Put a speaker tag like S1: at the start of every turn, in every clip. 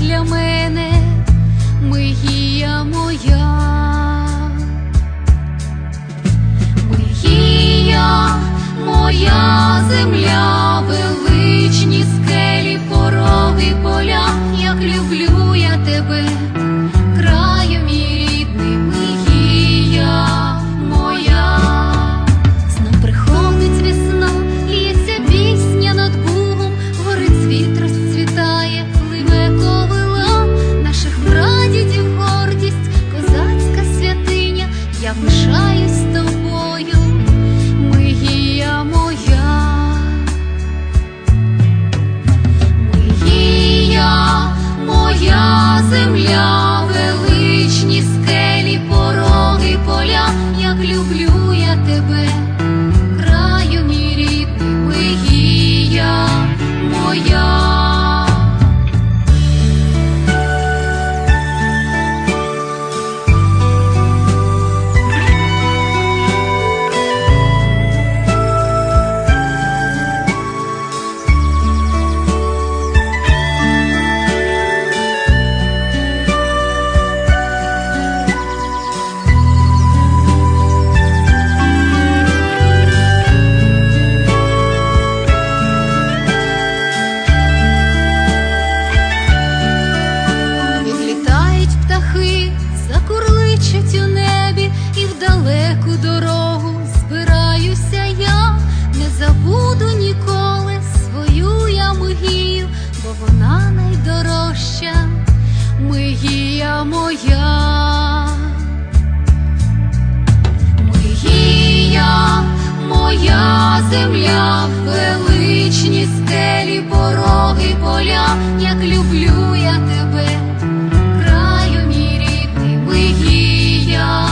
S1: для мене, Мигія моя, Мигія моя земля, величні скелі, пороги, поля, як люблю я тебе. вічні стелі, пороги, поля, як люблю я тебе, краю мій рідний, мигія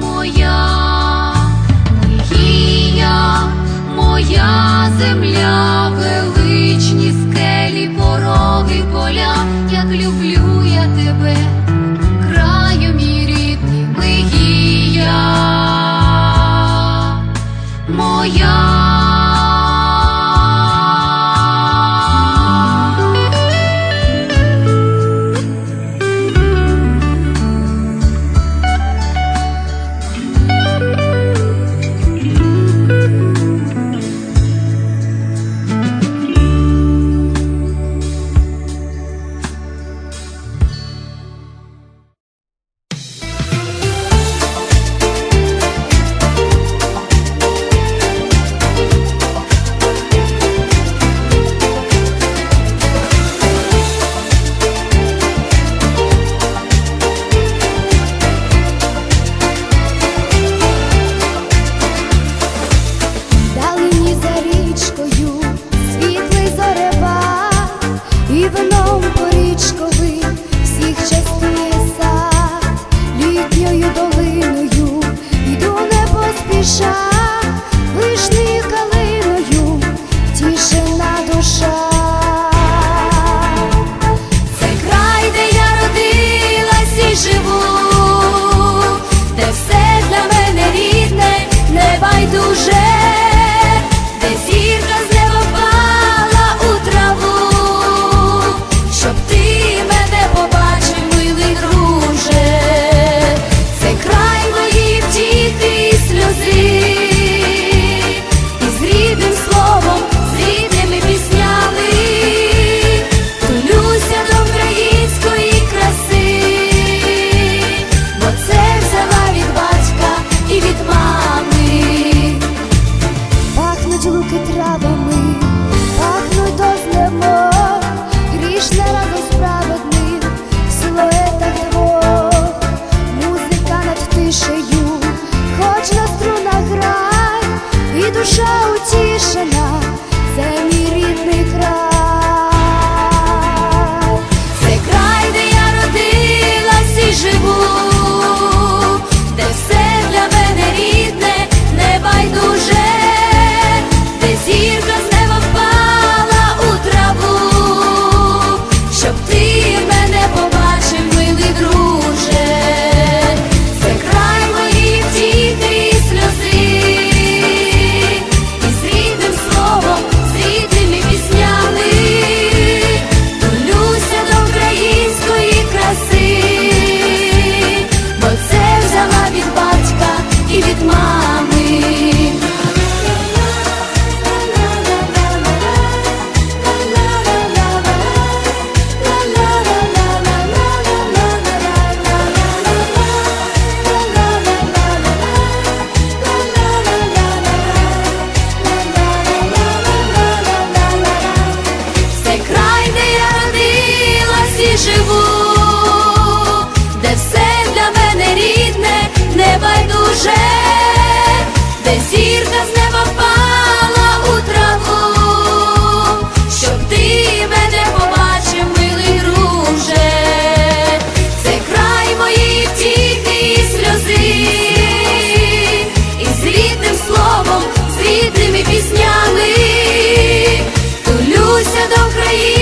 S1: моя, мигія, моя земля, величні скелі, пороги, поля. До української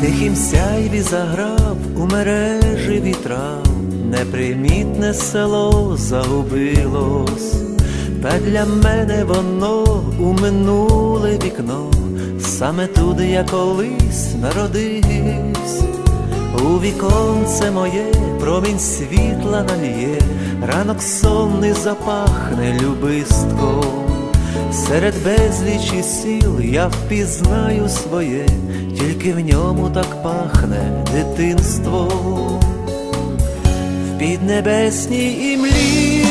S2: В тихім сяйві заграв у мережі вітрав, непримітне село загубилось, та для мене воно у минуле вікно, саме туди я колись народився. У віконце моє промінь світла нальє, ранок сонний запахне любистком. Серед безлічі сіл я впізнаю своє, тільки в ньому так пахне дитинство. В піднебесній імлі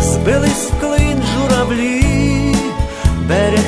S2: збились в клин журавлі, берег